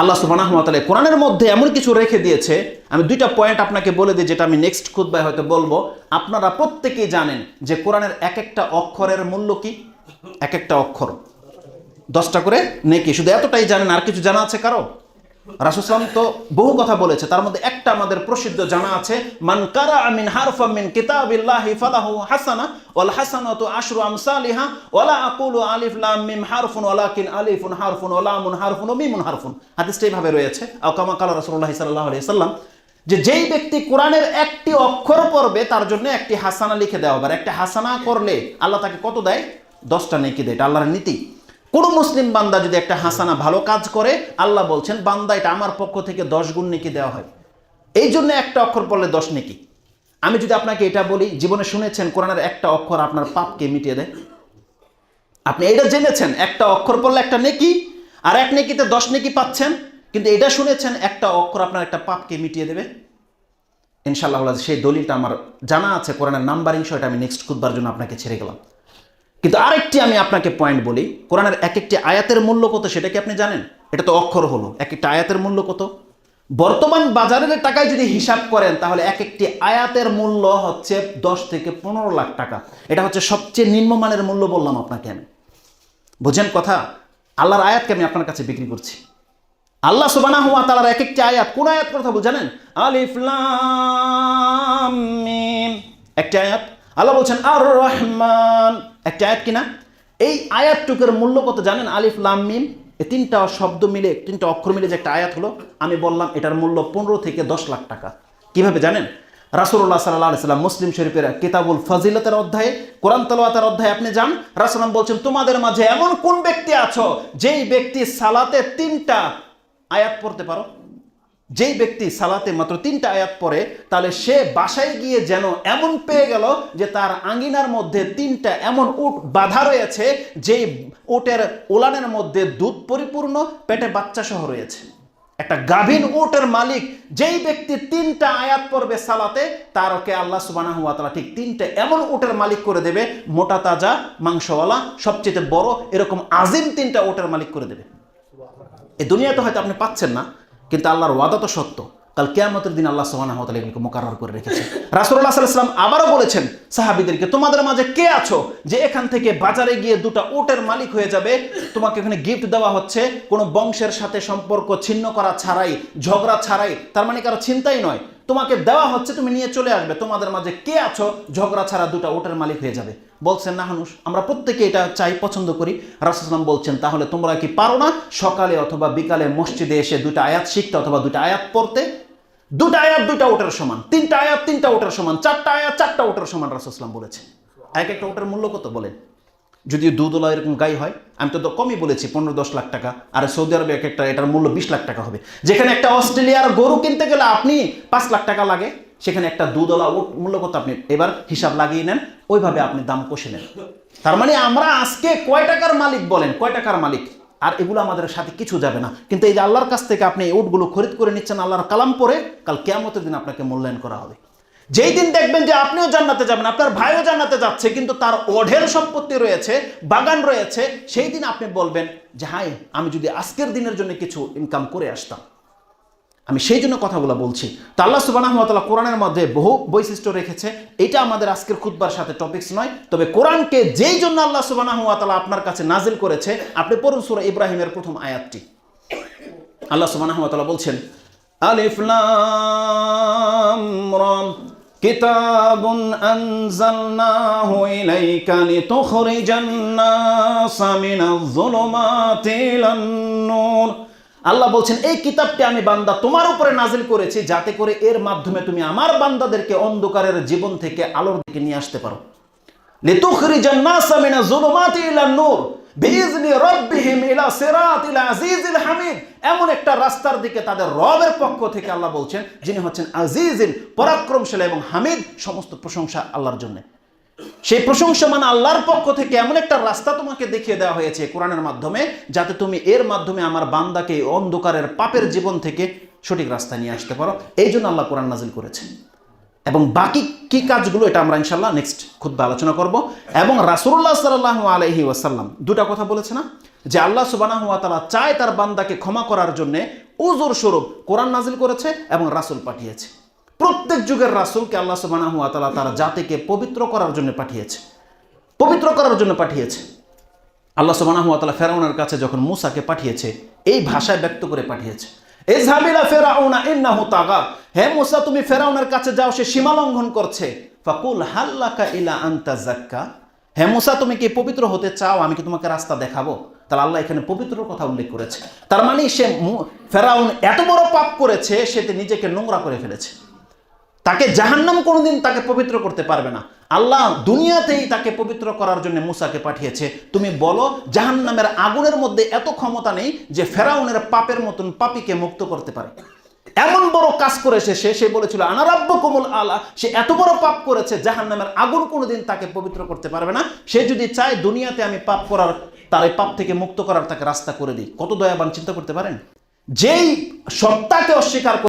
আল্লাহ সুবাহ কোরআনের মধ্যে এমন কিছু রেখে দিয়েছে। আমি দুইটা পয়েন্ট আপনাকে বলে দিই, যেটা আমি নেক্সট খুদ্ায় হয়তো বলব। আপনারা প্রত্যেকেই জানেন যে কোরআনের এক একটা অক্ষরের মূল্য কি? এক একটা অক্ষর। দশটা করে নেকি? শুধু এতটাই জানেন? আর কিছু জানা আছে কারও? রাসুসলাম তো বহু কথা বলেছে, তার মধ্যে একটা আমাদের প্রসিদ্ধ জানা আছে, মান কারা আমিন হারফা মিন কিতাবিল্লাহি ফালাহু হাসানা, ওয়াল হাসানাতু আশরু আমসালিহা ওয়ালা আকুলু আলিফ লাম মিম হারফুন, ওয়ালাকিন আলিফুন হারফুন, ওয়া হারফুন ও মিমুন হারফুন। এইভাবে রয়েছে। আও কামা কালা রাসূলুল্লাহ সাল্লাল্লাহু আলাইহি সাল্লাম, যে যেই ব্যক্তি কোরআনের একটি অক্ষর পড়বে, তার জন্য একটি হাসানা লিখে দেওয়া হবে। একটা হাসানা করলে আল্লাহ তাকে কত দেয়? দশটা নেকি দেয়। এটা আল্লাহর নীতি। কোনো মুসলিম বান্দা যদি একটা হাসানা ভালো কাজ করে, আল্লাহ বলছেন, বান্দা, এটা আমার পক্ষ থেকে দশ গুণ নেকি দেওয়া হয়। এই জন্য একটা অক্ষর পড়লে দশ নেকি। আমি যদি আপনাকে এটা বলি, জীবনে শুনেছেন, কোরআনের একটা অক্ষর আপনার পাপকে মিটিয়ে দেয়? আপনি এটা জেনেছেন, একটা অক্ষর পড়লে একটা নেকি, আর এক নেকিতে দশ নেকি পাচ্ছেন, কিন্তু এটা শুনেছেন, একটা অক্ষর আপনার একটা পাপকে মিটিয়ে দেবে? ইনশাআল্লাহ সেই দলিলটা আমার জানা আছে, কোরআনের নাম্বারিং সেটা আমি নেক্সট খুদবার জন্য আপনাকে ছেড়ে গেলাম। কিন্তু আরেকটি আমি আপনাকে পয়েন্ট বলি, কোরআনের এক একটি আয়াতের মূল্য কত সেটা কি আপনি জানেন? এটা তো অক্ষর হলো, এক একটা আয়াতের মূল্য কত? বর্তমান বাজারের টাকায় যদি হিসাব করেন, তাহলে এক একটি আয়াতের মূল্য হচ্ছে দশ থেকে পনেরো লাখ টাকা। এটা হচ্ছে সবচেয়ে নিম্নমানের মূল্য বললাম আপনাকে আমি। বুঝেন কথা? আল্লাহর আয়াতকে আমি আপনার কাছে বিক্রি করছি। আল্লাহ সুবানা হুয়া তালার এক একটি আয়াত, কোন আয়াত কথা বল জানেন? আলিফ লাম একটি আয়াত। আল্লাহ বলছেন, আর রহমান। একটা আয়াত কিনা এই আয়াতটুকের মূল্য কত জানেন? আলিফ লাম মিম। এই তিনটা শব্দ মিলে, তিনটা অক্ষর মিলে যে একটা আয়াত হলো, আমি বললাম এটার মূল্য পনেরো থেকে দশ লাখ টাকা। কীভাবে জানেন? রাসুল্লাহ সাল্লাহ সাল্লাম মুসলিম শরীফের কিতাবুল ফজিলতের অধ্যায়ে, কোরআন তালাতের অধ্যায়ে আপনি যান রাসুলাম বলছেন, তোমাদের মাঝে এমন কোন ব্যক্তি আছো, যেই ব্যক্তি সালাতে তিনটা আয়াত পড়তে পারো? যেই ব্যক্তি সালাতে মাত্র তিনটা আয়াত পড়ে, তাহলে সে বাসায় গিয়ে যেন এমন পেয়ে গেল যে তার আঙ্গিনার মধ্যে তিনটা এমন উট বাধা রয়েছে, যেই উটের ওলানের মধ্যে দুধ পরিপূর্ণ, পেটে বাচ্চা সহ রয়েছে। একটা গাভীন উটের মালিক যেই ব্যক্তি তিনটা আয়াত পড়বে সালাতে, তারকে আল্লাহ সুবানা হুয়া তালা ঠিক তিনটা এমন উটের মালিক করে দেবে, মোটা, তাজা, মাংসওয়ালা, সবচেয়ে বড়, এরকম আজিম তিনটা উটের মালিক করে দেবে। এই দুনিয়াতে হয়তো আপনি পাচ্ছেন না কিন্তু আল্লাহর ওয়াদা তো সত্য। কাল কেয়ামতের দিন আল্লাহ সোহান এগুলিকে মোকারর করে রেখেছে। রাসুল্লাহ সাল্লাম আবারও বলেছেন, সাহাবিদেরকে, তোমাদের মাঝে কে আছো যে এখান থেকে বাজারে গিয়ে দুটা ওটের মালিক হয়ে যাবে? তোমাকে এখানে গিফট দেওয়া হচ্ছে। কোনো বংশের সাথে সম্পর্ক ছিন্ন করা ছাড়াই, ঝগড়া ছাড়াই। তার মানে কারও চিন্তাই নয়। তোমাকে দেওয়া হচ্ছে, তুমি নিয়ে চলে আসবে। তোমাদের মাঝে কে আছো? ঝগড়া ছাড়া দুটা ওটের মালিক হয়ে যাবে। বলছেন, না হানুষ, আমরা প্রত্যেকে এটা চাই, পছন্দ করি। রাসুলাম বলছেন, তাহলে তোমরা কি পারো না সকালে অথবা বিকালে মসজিদে এসে দুটা আয়াত শিখতে অথবা দুটা আয়াত পড়তে? দুটা আয়াত দুটা ওটার সমান, তিনটা আয়াত তিনটা ওটার সমান, চারটা আয়াত চারটা ওটার সমান রাসুলাম বলেছে এক একটা ওটার মূল্য কত বলেন? যদি দুধওয়ালা এরকম গাই হয়, আমি তো কমই বলেছি, পনেরো দশ লাখ টাকা। আর সৌদি আরবে এক একটা এটার মূল্য বিশ লাখ টাকা হবে। যেখানে একটা অস্ট্রেলিয়ার গরু কিনতে গেলে আপনি পাঁচ লাখ টাকা লাগে, সেখানে একটা দুধওয়ালা উট মূল্য কত আপনি এবার হিসাব লাগিয়ে নেন, ওইভাবে আপনি দাম কষে নেন। তার মানে আমরা আজকে কয় টাকার মালিক বলেন, কয় টাকার মালিক? আর এগুলো আমাদের সাথে কিছু যাবে না। কিন্তু এই যে আল্লাহর কাছ থেকে আপনি এই উটগুলো খরিদ করে নিচ্ছেন, আল্লাহর কালাম পরে কাল কেমতের দিন আপনাকে মূল্যায়ন করা হবে। যেই দিন দেখবেন যে আপনিও জান্নাতে যাবেন, আপনার ভাইও জান্নাতে যাচ্ছে, কিন্তু তার অঢেল সম্পত্তি রয়েছে, বাগান রয়েছে, সেই দিন আপনি বলবেন যে হাই আমি যদি আজকের দিনের জন্য কিছু ইনকাম করে আসতাম। আমি সেই জন্য কথাগুলো বলছি। তো আল্লাহ সুবাহ কোরআনের মধ্যে বহু বৈশিষ্ট্য রেখেছে। এটা আমাদের আজকের খুদ্বার সাথে টপিক্স নয়, তবে কোরআনকে যেই জন্য আল্লাহ সুবাহ আপনার কাছে নাজিল করেছে, আপনি পড়ুন সুরা ইব্রাহিমের প্রথম আয়াতটি। আল্লাহ সুবাহ বলছেন আলিফলাম كتاب أنزلناه إليك لتخرج الناس من الظلمات إلى النور আল্লাহ বলছেন এই কিতাবটি আমি বান্দা তোমার উপরে নাজিল করেছি যাতে করে এর মাধ্যমে তুমি আমার বান্দাদেরকে অন্ধকারের জীবন থেকে আলোর দিকে নিয়ে আসতে পারো লিতুখরিজান নাসা মিনা যুলুমাতি ইলা নূর বিইজনি রাব্বিহিম ইলা সিরাতিল আজিজিল হামিদ। এমন একটা রাস্তার দিকে তাদের রবের পক্ষ থেকে আল্লাহ বলছেন, যিনি হচ্ছেন এবং হামিদ, সমস্ত প্রশংসা আল্লাহর জন্য। সেই প্রশংসা মানে আল্লাহর পক্ষ থেকে এমন একটা রাস্তা তোমাকে দেখিয়ে দেওয়া হয়েছে কোরআনের মাধ্যমে, যাতে তুমি এর মাধ্যমে আমার বান্দাকে অন্ধকারের পাপের জীবন থেকে সঠিক রাস্তা নিয়ে আসতে পারো। এই জন্য আল্লাহ কোরআন নাজিল করেছেন। এবং বাকি কি কাজগুলো, এটা আমরা ইনশাল্লাহ নেক্সট খুব আলোচনা করব। এবং রাসুল্লাহ সাল্লাহ আলহি ওয়াসাল্লাম দুটা কথা বলেছে না? যে আল্লাহ সুবানাহ তালা চায় তার বান্দাকে ক্ষমা করার জন্যে উজুর স্বরূপ কোরআন নাজিল করেছে এবং রাসুল পাঠিয়েছে। প্রত্যেক যুগের রাসুলকে আল্লাহ সুবানাহ তালা তার জাতিকে পবিত্র করার জন্য পাঠিয়েছে। পবিত্র করার জন্য পাঠিয়েছে। আল্লাহ সুবহানাহু ওয়া তাআলা ফেরাউনের কাছে যখন মুসাকে পাঠিয়েছে, এই ভাষায় ব্যক্ত করে পাঠিয়েছে। ইযহাবিলা ফেরাউনা ইন্নাহু তাগা। হে মুসা, তুমি ফেরাউনের কাছে যাও, সে সীমা লঙ্ঘন করছে। ফাকুল হাল্লাকা ইলা আনতা জাক্কা হে মুসা, তুমি কি পবিত্র হতে চাও? আমি কি তোমাকে রাস্তা দেখাবো? তাহলে আল্লাহ এখানে পবিত্র কথা উল্লেখ করেছে। তার মানে সে ফেরাউন এত বড় পাপ করেছে, সে নিজেকে নোংরা করে ফেলেছে। তাকে জাহান্নাম কোনোদিন তাকে পবিত্র করতে পারবে না। আল্লাহ দুনিয়াতেই তাকে পবিত্র করার জন্য মুসাকে পাঠিয়েছে। তুমি বলো, জাহান্নামের আগুনের মধ্যে এত ক্ষমতা নেই যে ফেরাউনের পাপের মতন পাপিকে মুক্ত করতে পারে। এমন বড় কাজ করেছে সে সে বলেছিল আনারাব্য কোমল আলা। সে এত বড় পাপ করেছে, জাহান্নামের আগুন কোনোদিন তাকে পবিত্র করতে পারবে না। সে যদি চায়, দুনিয়াতে আমি পাপ করার, তার এই পাপ থেকে মুক্ত করার তাকে রাস্তা করে দিই। কত দয়াবান, চিন্তা করতে পারেন? যেই সত্তাকে অস্বীকার করে